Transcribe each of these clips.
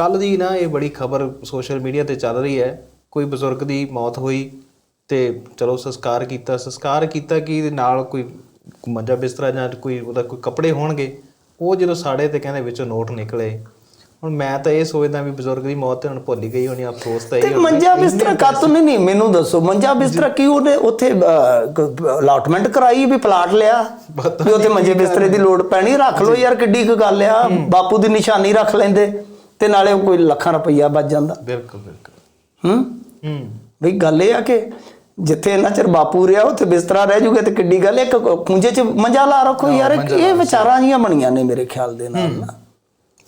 ਕੱਲ ਦੀ ਨਾ ਇਹ ਬੜੀ ਖਬਰ ਸੋਸ਼ਲ ਮੀਡੀਆ ਤੇ ਚੱਲ ਰਹੀ ਹੈ। ਕੋਈ ਬਜ਼ੁਰਗ ਦੀ ਮੌਤ ਹੋਈ ਤੇ ਚਲੋ ਸੰਸਕਾਰ ਕੀਤਾ। ਸੰਸਕਾਰ ਕੀਤਾ ਕਿ ਨਾਲ ਕੋਈ ਮੰਜਾ ਬਿਸਤਰਾ ਜਾਂ ਕੋਈ ਉਹਦਾ ਕੋਈ ਕੱਪੜੇ ਹੋਣਗੇ ਉਹ ਜਦੋਂ ਸਾੜੇ ਤੇ ਕਹਿੰਦੇ ਵਿੱਚੋਂ ਨੋਟ ਨਿਕਲੇ। ਹੁਣ ਮੈਂ ਤਾਂ ਇਹ ਸੋਚਦਾ ਵੀ ਬਜ਼ੁਰਗ ਦੀ ਮੌਤ ਤੇ ਹੁਣ ਭੁੱਲ ਗਈ ਹੋਣੀ ਅਫਸੋਸ ਤਾਂ ਇਹ ਮੰਜਾ ਬਿਸਤਰਾ ਕਾਤੋਂ ਨਹੀਂ ਨਹੀਂ ਮੈਨੂੰ ਦੱਸੋ ਮੰਜਾ ਬਿਸਤਰਾ ਕੀ ਉਹਨੇ ਉੱਥੇ ਅਲਾਟਮੈਂਟ ਕਰਾਈ ਵੀ ਪਲਾਟ ਲਿਆ ਵੀ ਉੱਥੇ ਮੰਜੇ ਬਿਸਤਰੇ ਦੀ ਲੋੜ ਪੈਣੀ ਰੱਖ ਲਓ ਯਾਰ ਕਿੱਡੀ ਕੁ ਗੱਲ ਆ ਬਾਪੂ ਦੀ ਨਿਸ਼ਾਨੀ ਰੱਖ ਲੈਂਦੇ। ਤੇ ਨਾਲੇ ਕੋਈ ਲੱਖਾਂ ਰੁਪਈਆ ਬਚ ਜਾਂਦਾ। ਬਿਲਕੁਲ ਬਿਲਕੁਲ। ਹੂੰ? ਹੂੰ। ਵੀ ਗੱਲ ਇਹ ਆ ਕਿ ਜਿੱਥੇ ਇੰਨਾ ਚਿਰ ਬਾਪੂ ਰਿਹਾ ਉੱਥੇ ਬਿਸਤਰਾ ਰਹਿ ਜੂਗਾ ਤੇ ਕਿੱਡੀ ਗੱਲ ਇੱਕ ਖੁੰਝੇ 'ਚ ਮੰਜਾ ਲਾ ਰੱਖੋ ਯਾਰ ਇਹ ਵਿਚਾਰਾਂ ਜੀਆਂ ਬਣੀਆਂ ਨੇ ਮੇਰੇ ਖਿਆਲ ਦੇ ਨਾਲ ਨਾ।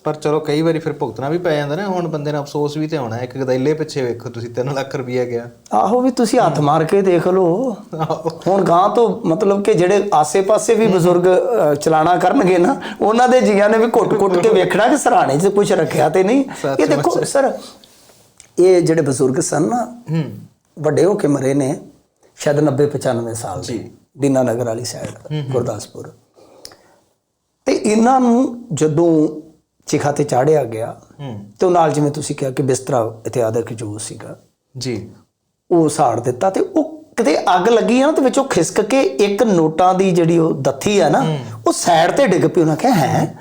ਪਰ ਚਲੋ ਕਈ ਵਾਰੀ ਫਿਰ ਭੁਗਤਣਾ ਵੀ ਪੈ ਜਾਂਦਾ ਨਾ ਹੁਣ ਬੰਦੇ ਨੂੰ ਅਫਸੋਸ ਵੀ ਤੇ ਹੋਣਾ ਇੱਕ ਗਦੈਲੇ ਪਿੱਛੇ ਵੇਖੋ ਤੁਸੀਂ 3 ਲੱਖ ਰੁਪਇਆ ਗਿਆ। ਆਹੋ ਵੀ ਤੁਸੀਂ ਹੱਥ ਮਾਰ ਕੇ ਦੇਖ ਲਓ। ਹੁਣ ਗਾਂ ਤੋਂ ਮਤਲਬ ਕਿ ਜਿਹੜੇ ਆਸੇ-ਪਾਸੇ ਵੀ ਬਜ਼ੁਰਗ ਚਲਾਣਾ ਕਰਨਗੇ ਨਾ ਉਹਨਾਂ ਦੇ ਜੀਆਂ ਨੇ ਵੀ ਘੁੱਟ-ਘੁੱਟ ਕੇ ਵੇਖਣਾ ਕਿ ਸਰਾਣੇ 'ਚ ਕੁਝ ਰੱਖਿਆ ਤੇ ਨਹੀਂ। ਇਹ ਦੇਖੋ ਸਰ ਇਹ ਜਿਹੜੇ ਬਜ਼ੁਰਗ ਸਨ ਨਾ ਵੱਡੇ ਹੋ ਕੇ ਮਰੇ ਨੇ ਸ਼ਾਇਦ 90 95 ਸਾਲ ਦੇ। ਦੀਨਾ ਨਗਰ ਵਾਲੀ ਸਾਈਡ ਗੁਰਦਾਸਪੁਰ। ਤੇ ਇਹਨਾਂ ਨੂੰ ਜਦੋਂ ਚਿਖਾ ਤੇ ਚਾੜਿਆ ਗਿਆ ਹੂੰ। ਤੇ ਉਹ ਨਾਲ ਜਿਵੇਂ ਤੁਸੀਂ ਕਿਹਾ ਕਿ ਬਿਸਤਰਾ ਇਤਿਆਦਕ ਜੋ ਸੀਗਾ। ਜੀ। ਉਹ ਸਾੜ ਦਿੱਤਾ ਤੇ ਉਹ ਕਿਤੇ ਅੱਗ ਲੱਗੀ ਆ ਨਾ ਤੇ ਵਿੱਚੋਂ ਖਿਸਕ ਕੇ ਇੱਕ ਨੋਟਾਂ ਦੀ ਜਿਹੜੀ ਉਹ ਦੱਥੀ ਆ ਨਾ ਉਹ ਸਾਈਡ ਤੇ ਡਿੱਗ ਪਈ। ਉਹਨਾਂ ਕਿਹਾ ਹੈ?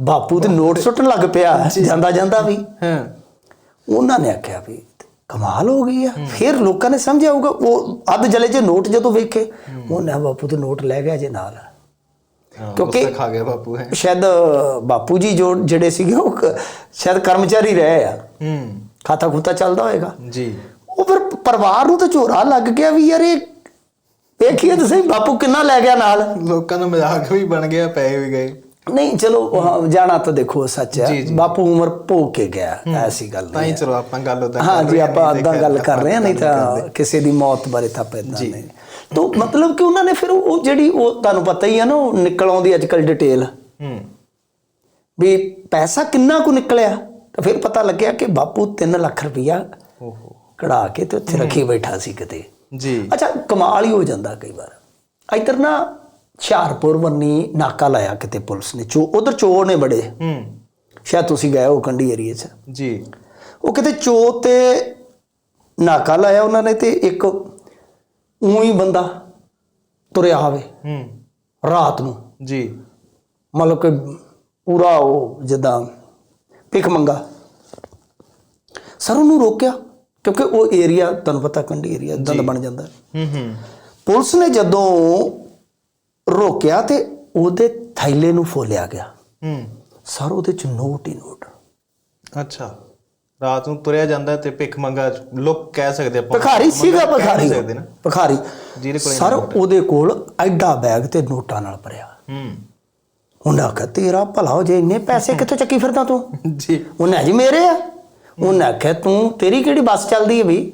ਬਾਪੂ ਤੇ ਨੋਟ ਸੁੱਟਣ ਲੱਗ ਪਿਆ। ਜਾਂਦਾ ਜਾਂਦਾ ਵੀ। ਹਾਂ। ਉਹਨਾਂ ਨੇ ਆਖਿਆ ਵੀ ਕਮਾਲ ਹੋ ਗਈ ਆ। ਫਿਰ ਲੋਕਾਂ ਨੇ ਸਮਝਿਆ ਹੋਊਗਾ ਉਹ ਅੱਧ ਜਲੇ ਜੇ ਨੋਟ ਜਦੋਂ ਵੇਖੇ ਉਹਨੇ ਬਾਪੂ ਤੇ ਨੋਟ ਲੈ ਗਿਆ ਜੇ ਨਾਲ। ਕਿਉਂਕਿ ਖਾ ਗਿਆ ਬਾਪੂ ਹੈ। ਸ਼ਾਇਦ ਬਾਪੂ ਜੀ ਜੋ ਜਿਹੜੇ ਸੀਗੇ ਉਹ ਸ਼ਾਇਦ ਕਰਮਚਾਰੀ ਰਹੇ ਆ। ਹੂੰ। ਖਾਤਾ ਖੂਤਾ ਚੱਲਦਾ ਹੋਏਗਾ। ਜੀ। ਉਹ ਫਿਰ ਪਰਿਵਾਰ ਨੂੰ ਤਾਂ ਝੋਰਾ ਲੱਗ ਗਿਆ ਵੀ ਯਾਰ ਇਹ ਵੇਖੀਏ ਤਾਂ ਸਹੀ ਬਾਪੂ ਕਿੰਨਾ ਲੈ ਗਿਆ ਨਾਲ। ਲੋਕਾਂ ਦਾ ਮਜ਼ਾਕ ਵੀ ਬਣ ਗਿਆ ਪੈ ਵੀ ਗਏ। ਨਹੀਂ ਚਲੋ ਜਾਣਾ ਤਾਂ ਦੇਖੋ ਸੱਚ ਹੈ। ਬਾਪੂ ਉਮਰ ਭੋ ਕੇ ਗਿਆ ਐਸੀ ਗੱਲ ਤਾਂ ਹੀ ਨਹੀਂ ਚਲੋ ਆਪਾਂ ਗੱਲ ਉਦਾਂ ਹਾਂ ਜੀ ਆਪਾਂ ਅੱਧਾ ਗੱਲ ਕਰ ਰਹੇ ਹਾਂ ਨਹੀਂ ਤਾਂ ਕਿਸੇ ਦੀ ਮੌਤ ਬਾਰੇ ਤਾਂ ਪੈਦਾ ਨਹੀਂ। ਤਾਂ ਮਤਲਬ ਕਿ ਉਹਨਾਂ ਨੇ ਫਿਰ ਉਹ ਜਿਹੜੀ ਉਹ ਤੁਹਾਨੂੰ ਪਤਾ ਹੀ ਹੈ ਨਾ ਉਹ ਨਿਕਲ ਆਉਂਦੀ ਅੱਜ ਕੱਲ ਡਿਟੇਲ ਹੂੰ। ਵੀ ਪੈਸਾ ਕਿੰਨਾ ਕੁ ਨਿਕਲਿਆ? ਤਾਂ ਫਿਰ ਪਤਾ ਲੱਗਿਆ ਕਿ ਬਾਪੂ 3 ਲੱਖ ਰੁਪਈਆ ਓਹੋ। ਕਢਾ ਕੇ ਤੇ ਉੱਥੇ ਰੱਖੀ ਬੈਠਾ ਸੀ ਕਿਤੇ। ਜੀ। ਅੱਛਾ ਕਮਾਲ ਹੀ ਹੋ ਜਾਂਦਾ ਕਈ ਵਾਰ। ਇੱਧਰ ਨਾ ਹੁਸ਼ਿਆਰਪੁਰ ਵੰਨੀ ਨਾਕਾ ਲਾਇਆ ਕਿਤੇ ਪੁਲਿਸ ਨੇ ਚੋ ਉਧਰ ਚੋਰ ਨੇ ਬੜੇ। ਹੂੰ। ਸ਼ਾਇਦ ਤੁਸੀਂ ਗਏ ਹੋ ਕੰਢੀ ਏਰੀਏ 'ਚ। ਜੀ। ਉਹ ਕਿਤੇ ਚੋ ਤੇ ਨਾਕਾ ਲਾਇਆ ਉਹਨਾਂ ਨੇ ਤੇ ਇੱਕ ਉਹੀ ਬੰਦਾ ਤੁਰਿਆ ਆਵੇ ਹੂੰ। ਰਾਤ ਨੂੰ। ਜੀ। ਮਤਲਬ ਕਿ ਪੂਰਾ ਉਹ ਜਿੱਦਾਂ ਭਿੱਖ ਮੰਗਾ। ਸਰ ਉਹਨੂੰ ਰੋਕਿਆ ਕਿਉਂਕਿ ਉਹ ਏਰੀਆ ਤੁਹਾਨੂੰ ਪਤਾ ਕੰਢੀ ਏਰੀਆ ਇਦਾਂ ਦਾ ਬਣ ਜਾਂਦਾ। ਹੂੰ ਹੂੰ। ਪੁਲਿਸ ਨੇ ਜਦੋਂ ਰੋਕਿਆ ਤੇ ਉਹਦੇ ਥੈਲੇ ਨੂੰ ਫੋਲਿਆ ਗਿਆ। ਹੂੰ। ਸਰ ਉਹਦੇ ਚ ਨੋਟ ਹੀ ਨੋਟ। ਅੱਛਾ। ਰਾਤ ਨੂੰ ਤੁਰਿਆ ਜਾਂਦਾ ਤੇ ਭਿੱਖ ਮੰਗਾ ਲੋਕ ਕਹਿ ਸਕਦੇ ਆਪਾਂ ਭਿਖਾਰੀ ਸੀਗਾ ਕਹਿ ਭਿਖਾਰੀ। ਸਕਦੇ ਨਾ। ਭਿਖਾਰੀ। ਜਿਹਦੇ ਕੋਲ ਸਰ ਉਹਦੇ ਕੋਲ ਐਡਾ ਬੈਗ ਤੇ ਨੋਟਾਂ ਨਾਲ ਭਰਿਆ। ਹੂੰ। ਉਹਨਾਂ ਆਖਿਆ ਤੇਰਾ ਭਲਾ ਹੋ ਜੇ ਇੰਨੇ ਪੈਸੇ ਕਿੱਥੋਂ ਚੱਕੀ ਫਿਰਦਾ ਤੂੰ? ਜੀ। ਉਹਨੇ ਜੀ ਮੇਰੇ ਆ। ਉਹਨੇ ਆਖਿਆ ਤੂੰ ਤੇਰੀ ਕਿਹੜੀ ਬੱਸ ਚੱਲਦੀ ਹੈ ਵੀ?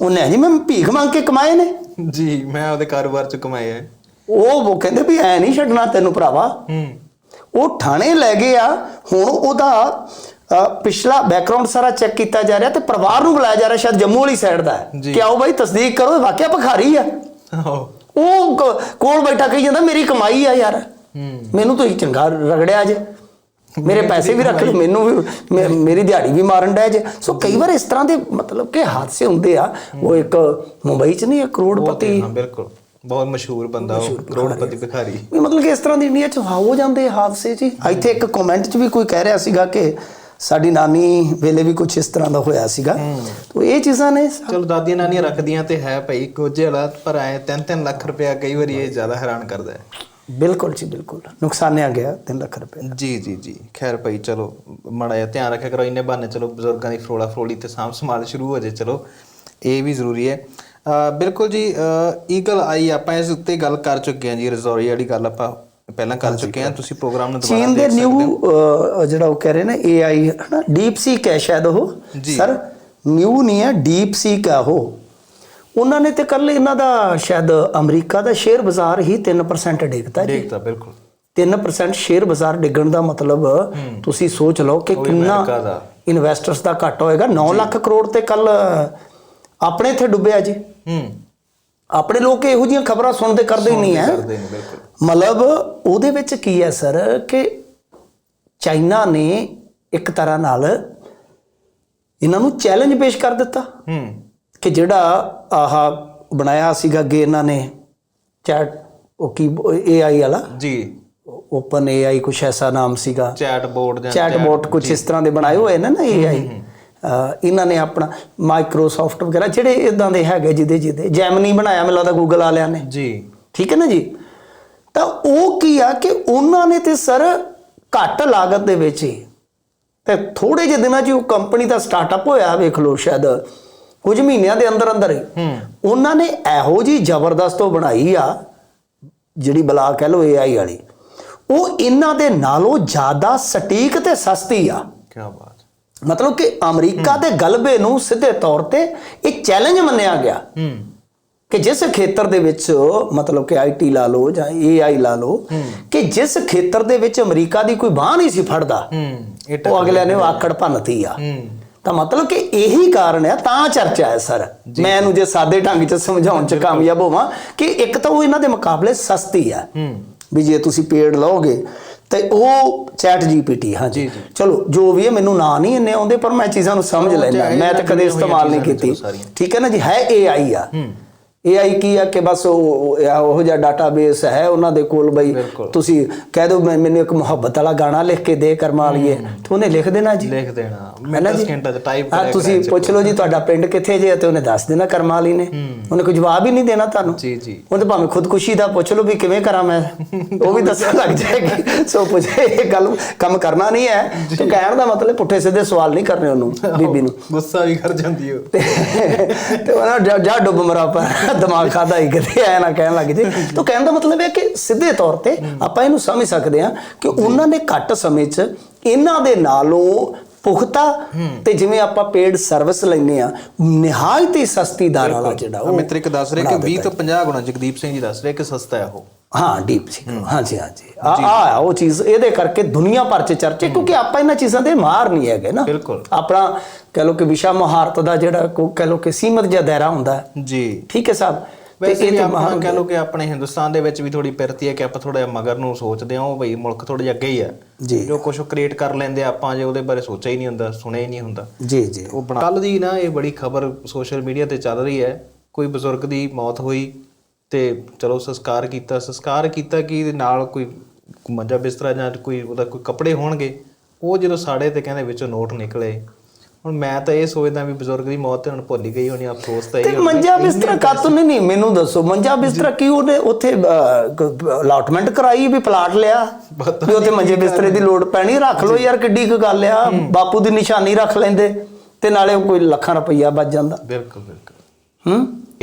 ਉਹਨੇ ਜੀ ਮੈਂ ਭੀਖ ਮੰਗ ਕੇ ਕਮਾਏ ਨੇ। ਜੀ ਮੈਂ ਉਹਦੇ ਕਾਰੋਬਾਰ ਚ ਕਮਾਇਆ ਹੈ ਉਹ ਉਹ ਕਹਿੰਦੇ ਵੀ ਐ ਨਹੀਂ ਛੱਡਣਾ ਤੈਨੂੰ ਭਰਾਵਾ। ਹੂੰ। ਉਹ ਥਾਣੇ ਲੈ ਗਏ ਆ ਹੁਣ ਉਹਦਾ ਪਿਛਲਾ ਬੈਕਗ੍ਰਾਉਂਡ ਸਾਰਾ ਚੈੱਕ ਕੀਤਾ ਜਾ ਰਿਹਾ ਤੇ ਪਰਿਵਾਰ ਨੂੰ ਬੁਲਾਇਆ ਜਾ ਰਿਹਾ ਸ਼ਾਇਦ ਜੰਮੂ ਵਾਲੀ ਸਾਈਡ ਦਾ। ਕਿ ਆਓ ਬਾਈ ਤਸਦੀਕ ਕਰੋ ਇਹ ਵਾਕਿਆ ਭਖਾਰੀ ਆ। ਉਹ ਕੋਲ ਬੈਠਾ ਕਹੀ ਜਾਂਦਾ ਮੇਰੀ ਕਮਾਈ ਆ ਯਾਰ। ਮੈਨੂੰ ਤੁਸੀਂ ਚੰਗਾ ਰਗੜਿਆ ਜੇ। ਮੇਰੇ ਪੈਸੇ ਵੀ ਰੱਖ ਲਓ ਮੈਨੂੰ ਵੀ ਮੇਰੀ ਦਿਹਾੜੀ ਵੀ ਮਾਰਨ ਡਿਆ ਜੇ। ਸੋ ਕਈ ਵਾਰ ਇਸ ਤਰ੍ਹਾਂ ਦੇ ਮਤਲਬ ਕਿ ਹਾਦਸੇ ਹੁੰਦੇ ਆ। ਉਹ ਇੱਕ ਮੁੰਬਈ 'ਚ ਨਹੀਂ ਇੱਕ ਕਰੋੜਪਤੀ। ਹਾਂ ਬਿਲਕੁਲ। ਬਹੁਤ ਮਸ਼ਹੂਰ ਬੰਦਾ ਉਹ ਕਰੋੜਪਤੀ ਭਿਖਾਰੀ। ਮਤਲਬ ਕਿ ਇਸ ਤਰ੍ਹਾਂ ਦੀ ਇੰਡੀਆ 'ਚ ਹੋ ਜਾਂਦੇ ਹਾਦਸੇ ਜੀ। ਇੱਥੇ ਇੱਕ ਕਮੈਂਟ 'ਚ ਵੀ ਕੋਈ ਕਹਿ ਰਿਹਾ ਸੀਗਾ ਕਿ ਸਾਡੀ ਨਾਨੀ ਵੇਲੇ ਵੀ ਕੁਝ ਇਸ ਤਰ੍ਹਾਂ ਦਾ ਹੋਇਆ ਸੀਗਾ। ਤੋ ਇਹ ਚੀਜ਼ਾਂ ਨੇ ਚਲੋ ਦਾਦੀਆਂ ਨਾਨੀਆਂ ਰੱਖਦੀਆਂ ਤੇ ਹੈ ਭਾਈ ਕੋਝੇ ਹਾਲਾਤ ਪਰ ਆਏ 3-3 ਲੱਖ ਰੁਪਇਆ ਕਈ ਵਾਰੀ ਇਹ ਜ਼ਿਆਦਾ ਹੈਰਾਨ ਕਰਦਾ ਹੈ। ਬਿਲਕੁਲ ਜੀ ਬਿਲਕੁਲ। ਨੁਕਸਾਨਿਆ ਗਿਆ 3 ਲੱਖ ਰੁਪਏ ਜੀ ਜੀ ਜੀ। ਖੈਰ ਭਾਈ ਚਲੋ ਮਾੜਾ ਜਿਹਾ ਧਿਆਨ ਰੱਖਿਆ ਕਰੋ ਇੰਨੇ ਬਹਾਨੇ ਚਲੋ ਬਜ਼ੁਰਗਾਂ ਦੀ ਫਰੋਲਾ ਫਰੋਲੀ ਤੇ ਸਾਂਭ ਸੰਭਾਲ ਸ਼ੁਰੂ ਹੋ ਜੇ ਚਲੋ। ਇਹ ਵੀ ਜ਼ਰੂਰੀ ਹੈ। ਬਿਲਕੁਲ ਜੀ ਈਗਲ ਆਈ ਆਪਾਂ ਇਸ ਉੱਤੇ ਗੱਲ ਕਰ ਚੁੱਕੇ ਹਾਂ ਜੀ ਰਜ਼ੌਰੀ ਵਾਲੀ ਗੱਲ ਆਪਾਂ ਪਹਿਲਾਂ ਕਰ ਚੁੱਕੇ ਹਾਂ ਤੁਸੀਂ ਪ੍ਰੋਗਰਾਮ ਨੂੰ ਦੁਬਾਰਾ ਚੀਨ ਦੇ ਨਿਊ ਜਿਹੜਾ ਉਹ ਕਹਿ ਰਹੇ ਨੇ AI ਹਨਾ? ਡੀਪ ਸੀਕ ਹੈ ਸ਼ਾਇਦ ਉਹ। ਸਰ ਨਿਊ ਨਹੀਂ ਹੈ ਡੀਪ ਸੀਕ ਹੈ ਉਹ। ਉਹਨਾਂ ਨੇ ਤੇ ਕੱਲ ਇਹਨਾਂ ਦਾ ਸ਼ਾਇਦ ਅਮਰੀਕਾ ਦਾ ਸ਼ੇਅਰ ਬਾਜ਼ਾਰ ਹੀ 3% ਡਿੱਗਦਾ ਜੀ। ਦੇਖਦਾ ਬਿਲਕੁਲ। 3% ਸ਼ੇਅਰ ਬਾਜ਼ਾਰ ਡਿੱਗਣ ਦਾ ਮਤਲਬ ਤੁਸੀਂ ਸੋਚ ਲਓ ਕਿ ਕਿੰਨਾ। ਇਨਵੈਸਟਰਸ ਦਾ। ਘਾਟਾ ਹੋਏਗਾ। 9 ਲੱਖ ਕਰੋੜ ਤੇ ਕੱਲ ਆਪਣੇ ਇੱਥੇ ਡੁੱਬਿਆ ਜੀ। ਹੂੰ। ਆਪਣੇ ਲੋਕ ਇਹੋ ਜਿਹੀਆਂ ਖਬਰਾਂ ਸੁਣਦੇ ਕਰਦੇ ਹੀ ਨਹੀਂ ਹੈ। ਮਤਲਬ ਉਹਦੇ ਵਿੱਚ ਕੀ ਹੈ ਸਰ ਕਿ ਚਾਈਨਾ ਨੇ ਇੱਕ ਤਰ੍ਹਾਂ ਨਾਲ ਇਹਨਾਂ ਨੂੰ ਚੈਲੰਜ ਪੇਸ਼ ਕਰ ਦਿੱਤਾ। ਹੂੰ। ਕਿ ਜਿਹੜਾ ਆਹ ਬਣਾਇਆ ਸੀਗਾ ਅੱਗੇ ਇਹਨਾਂ ਨੇ ਚੈਟ ਉਹ ਕੀ AI ਵਾਲਾ? ਜੀ। ਓਪਨ AI ਕੁਛ ਐਸਾ ਨਾਮ ਸੀਗਾ। ਚੈਟ ਬੋਰਡ ਜਾਂ ਚੈਟਬੋਟ ਕੁਝ ਇਸ ਤਰ੍ਹਾਂ ਦੇ ਬਣਾਏ ਹੋਏ ਨੇ ਨਾ AI ਇਹਨਾਂ ਨੇ ਆਪਣਾ ਮਾਈਕਰੋਸਾਫਟ ਵਗੈਰਾ ਜਿਹੜੇ ਇਦਾਂ ਦੇ ਹੈਗੇ ਜਿਹਦੇ ਜਿਹਦੇ ਜੈਮਨੀ ਬਣਾਇਆ ਮੈਨੂੰ ਲੱਗਦਾ ਗੂਗਲ ਵਾਲਿਆਂ ਨੇ। ਜੀ। ਠੀਕ ਹੈ ਨਾ ਜੀ? ਤਾਂ ਉਹ ਕੀ ਆ ਕਿ ਉਹਨਾਂ ਨੇ ਤੇ ਸਰ ਘੱਟ ਲਾਗਤ ਦੇ ਵਿੱਚ ਹੀ ਤੇ ਥੋੜੇ ਜਿਹੇ ਦਿਨਾਂ 'ਚ ਉਹ ਕੰਪਨੀ ਦਾ ਸਟਾਰਟਅਪ ਹੋਇਆ ਵੇਖ ਲਓ ਸ਼ਾਇਦ ਕੁਝ ਮਹੀਨਿਆਂ ਦੇ ਅੰਦਰ ਅੰਦਰ ਹੀ। ਉਹਨਾਂ ਨੇ ਇਹੋ ਜੀ ਜ਼ਬਰਦਸਤ ਉਹ ਬਣਾਈ ਆ ਜਿਹੜੀ ਬਲਾ ਕਹਿ ਲਓ AI ਵਾਲੀ। ਉਹ ਇਹਨਾਂ ਦੇ ਨਾਲੋਂ ਜ਼ਿਆਦਾ ਸਟੀਕ ਤੇ ਸਸਤੀ ਆ। ਕੀ ਬਾਤ। ਮਤਲਬ ਕਿ ਅਮਰੀਕਾ ਦੇ ਗਲਬੇ ਨੂੰ ਸਿੱਧੇ ਤੌਰ ਤੇ ਇੱਕ ਚੈਲੰਜ ਮੰਨਿਆ ਗਿਆ। ਕਿ ਜਿਸ ਖੇਤਰ ਦੇ ਵਿੱਚ ਮਤਲਬ ਕਿ ਆਈਟੀ ਲਾ ਲਓ ਜਾਂ AI ਲਾ ਲਓ ਕਿ ਜਿਸ ਖੇਤਰ ਦੇ ਵਿੱਚ ਅਮਰੀਕਾ ਦੀ ਕੋਈ ਬਾਹ ਨਹੀਂ ਸੀ ਫੜਦਾ ਇਹ ਉਹ ਅਗਲਿਆਂ ਨੇ ਆਕੜ ਭੰਨਤੀ ਆ। ਤਾਂ ਮਤਲਬ ਕਿ ਇਹੀ ਕਾਰਨ ਹੈ ਤਾਂ ਚਰਚਾ ਹੈ ਸਰ। ਮੈਂ ਇਹਨੂੰ ਜੇ ਸਾਦੇ ਢੰਗ 'ਚ ਸਮਝਾਉਣ 'ਚ ਕਾਮਯਾਬ ਹੋਵਾਂ ਕਿ ਇੱਕ ਤਾਂ ਉਹ ਇਹਨਾਂ ਦੇ ਮੁਕਾਬਲੇ ਸਸਤੀ ਆ। ਵੀ ਜੇ ਤੁਸੀਂ ਪੇਡ ਲਓਗੇ ਤੇ ਉਹ ਚੈਟ ਜੀਪੀਟੀ ਹਾਂਜੀ। ਚਲੋ ਜੋ ਵੀ ਹੈ ਮੈਨੂੰ ਨਾਂ ਨਹੀਂ ਇੰਨੇ ਆਉਂਦੇ ਪਰ ਮੈਂ ਚੀਜ਼ਾਂ ਨੂੰ ਸਮਝ ਲੈਂਦਾ। ਮੈਂ ਤਾਂ ਕਦੇ ਇਸਤੇਮਾਲ ਨਹੀਂ ਕੀਤੀ। ਠੀਕ ਹੈ ਨਾ ਜੀ? ਹੈ AI ਆ। AI ਕੀ ਆ ਕਿ ਬਸ ਉਹ ਉਹ- ਉਹ ਜਿਹਾ ਡਾਟਾਬੇਸ ਹੈ ਉਹਨਾਂ ਦੇ ਕੋਲ ਬਈ। ਤੁਸੀਂ ਕਹਿ ਦਿਓ ਮੈਨੂੰ ਇੱਕ ਮੁਹੱਬਤ ਵਾਲਾ ਗਾਣਾ ਲਿਖ ਕੇ ਦੇ ਕਰਮਾ ਲਈਏ ਤੇ ਉਹਨੇ ਲਿਖ ਦੇਣਾ ਜੀ। ਲਿਖ ਦੇਣਾ। ਮਿੰਟਾਂ ਜੀ? ਸਕਿੰਟਾਂ ਚ ਟਾਈਪ ਹਾਂ ਤੁਸੀਂ ਪੁੱਛ ਲਓ ਜੀ ਤੁਹਾਡਾ ਪਿੰਡ ਕਿੱਥੇ ਜੇ ਤੇ ਉਹਨੇ ਦੱਸ ਦੇਣਾ ਕਰਮਾ ਵਾਲੀ ਨੇ। ਉਹਨੇ ਕੋਈ ਜਵਾਬ ਹੀ ਨਹੀਂ ਦੇਣਾ ਤੁਹਾਨੂੰ। ਜੀ ਜੀ। ਉਹਨੇ ਭਾਵੇਂ ਖੁਦਕੁਸ਼ੀ ਦਾ ਪੁੱਛ ਲਓ ਵੀ ਕਿਵੇਂ ਕਰਾਂ ਮੈਂ। ਉਹ ਵੀ ਦੱਸਣ ਲੱਗ ਜਾਏਗੀ। ਸੋ ਪੁੱਛੇ ਇਹ ਗੱਲ ਕੰਮ ਕਰਨਾ ਨਹੀਂ ਹੈ। ਤੇ ਕਹਿਣ ਦਾ ਮਤਲਬ ਪੁੱਠੇ ਸਿੱਧੇ ਸਵਾਲ ਨਹੀਂ ਕਰਨੇ ਉਹਨੂੰ ਬੀਬੀ ਨੂੰ। ਗੁੱਸਾ ਵੀ ਕਰ ਜਾਂਦੀ ਉਹ ਤੇ ਤੇ ਉਹਨਾਂ ਜਾ ਡੁੱਬ ਮਰਾ ਪਰ। ਦਿਮਾਗ ਖਾਦਾ ਹੀ ਕਿਤੇ ਐ ਨਾ ਕਹਿਣ ਲੱਗ ਜੇ। ਤਾਂ ਕਹਿਣ ਦਾ ਮਤਲਬ ਹੈ ਕਿ ਸਿੱਧੇ ਤੌਰ ਤੇ ਆਪਾਂ ਇਹਨੂੰ ਸਮਝ ਸਕਦੇ ਹਾਂ ਕਿ ਉਹਨਾਂ ਨੇ ਘੱਟ ਸਮੇਂ 'ਚ ਇਹਨਾਂ ਦੇ ਨਾਲੋਂ ਪੁਖਤਾ ਤੇ ਜਿਵੇਂ ਆਪਾਂ ਪੇਡ ਸਰਵਿਸ ਲੈਨੇ ਆ ਨਿਹਾਇਤ ਹੀ ਸਸਤੀ ਦਰ ਵਾਲਾ ਜਿਹੜਾ ਉਹ ਮਿੱਤਰ ਇੱਕ ਦੱਸ ਰਿਹਾ ਕਿ 20 ਤੋਂ 50 ਗੁਣਾ ਜਗਦੀਪ ਸਿੰਘ ਜੀ ਦੱਸ ਰਹੇ ਕਿ ਸਸਤਾ ਹੈ ਉਹ। ਹਾਂ ਡੀਪ ਸੀ ਹਾਂਜੀ ਹਾਂਜੀ ਆ ਆ ਉਹ ਚੀਜ਼ ਇਹਦੇ ਕਰਕੇ ਦੁਨੀਆ ਭਰ 'ਚ ਚਰਚੇ ਕਿਉਂਕਿ ਆਪਾਂ ਇਹਨਾਂ ਚੀਜ਼ਾਂ ਦੇ ਮਾਰ ਨਹੀਂ ਹੈਗੇ ਨਾ। ਬਿਲਕੁਲ। ਆਪਣਾ ਕਹ ਲੋ ਕਿ ਵਿਸ਼ਾ ਮਹਾਰਤ ਦਾ ਜਿਹੜਾ ਕਹ ਲੋ ਕਿ ਸੀਮਤ ਜਿਹਾ ਦਾਇਰਾ ਹੁੰਦਾ। ਹੈ ਜੀ। ਠੀਕ ਹੈ ਸਾਹਿਬ? ਵੈਸੇ ਵੀ ਆਪਾਂ ਕਹ ਲੋ ਕਿ ਆਪਣੇ ਹਿੰਦੁਸਤਾਨ ਦੇ ਵਿੱਚ ਵੀ ਥੋੜੀ ਪਿਰਤੀ ਹੈ ਕਿ ਆਪਾਂ ਥੋੜਾ ਮਗਰ ਨੂੰ ਸੋਚਦੇ ਹਾਂ ਉਹ ਬਈ ਮੁਲਕ ਥੋੜਾ ਜਿਹਾ ਅੱਗੇ ਹੀ ਹੈ ਜੀ। ਜੋ ਕੁਝ ਕ੍ਰੀਏਟ ਕਰ ਲੈਂਦੇ ਆਪਾਂ ਜੇ ਉਹਦੇ ਬਾਰੇ ਸੋਚਿਆ ਹੀ ਨਹੀਂ ਹੁੰਦਾ ਸੁਣਿਆ ਹੀ ਨਹੀਂ ਹੁੰਦਾ। ਜੀ ਜੀ। ਉਹ ਕੱਲ ਦੀ ਨਾ ਇਹ ਬੜੀ ਖਬਰ ਸੋਸ਼ਲ ਮੀਡੀਆ ਤੇ ਚੱਲ ਰਹੀ ਹੈ। ਕੋਈ ਬਜ਼ੁਰਗ ਦੀ ਮੌਤ ਹੋਈ ਤੇ ਚਲੋ ਸੰਸਕਾਰ ਕੀਤਾ ਸੰਸਕਾਰ ਕੀਤਾ ਕਿ ਨਾਲ ਕੋਈ ਮੰਜਾ ਬਿਸਤਰਾ ਜਾਂ ਕੋਈ ਉਹਦਾ ਕੋਈ ਕੱਪੜੇ ਹੋਣਗੇ ਉਹ ਜਦੋਂ ਸਾੜੇ ਤੇ ਕਹਿੰਦੇ ਵਿੱਚੋਂ ਨੋਟ ਨਿਕਲੇ। ਹੁਣ ਮੈਂ ਤਾਂ ਇਹ ਸੋਚਦਾ ਵੀ ਬਜ਼ੁਰਗ ਦੀ ਮੌਤ ਤੇ ਹੁਣ ਭੁੱਲ ਗਈ ਹੋਣੀ ਅਫਸੋਸ ਤਾਂ ਇਹ ਮੰਜਾ ਬਿਸਤਰਾ ਕਾਤੋਂ ਨਹੀਂ ਨਹੀਂ ਮੈਨੂੰ ਦੱਸੋ ਮੰਜਾ ਬਿਸਤਰਾ ਕੀ ਉਹਨੇ ਉੱਥੇ ਅਲਾਟਮੈਂਟ ਕਰਾਈ ਵੀ ਪਲਾਟ ਲਿਆ ਵੀ ਉੱਥੇ ਮੰਜੇ ਬਿਸਤਰੇ ਦੀ ਲੋੜ ਪੈਣੀ ਰੱਖ ਲਓ ਯਾਰ ਕਿੱਡੀ ਕੁ ਗੱਲ ਆ ਬਾਪੂ ਦੀ ਨਿਸ਼ਾਨੀ ਰੱਖ ਲੈਂਦੇ ਤੇ ਨਾਲੇ ਕੋਈ ਲੱਖਾਂ ਰੁਪਈਆ ਬਚ ਜਾਂਦਾ। ਬਿਲਕੁਲ ਬਿਲਕੁਲ। ਹੂੰ?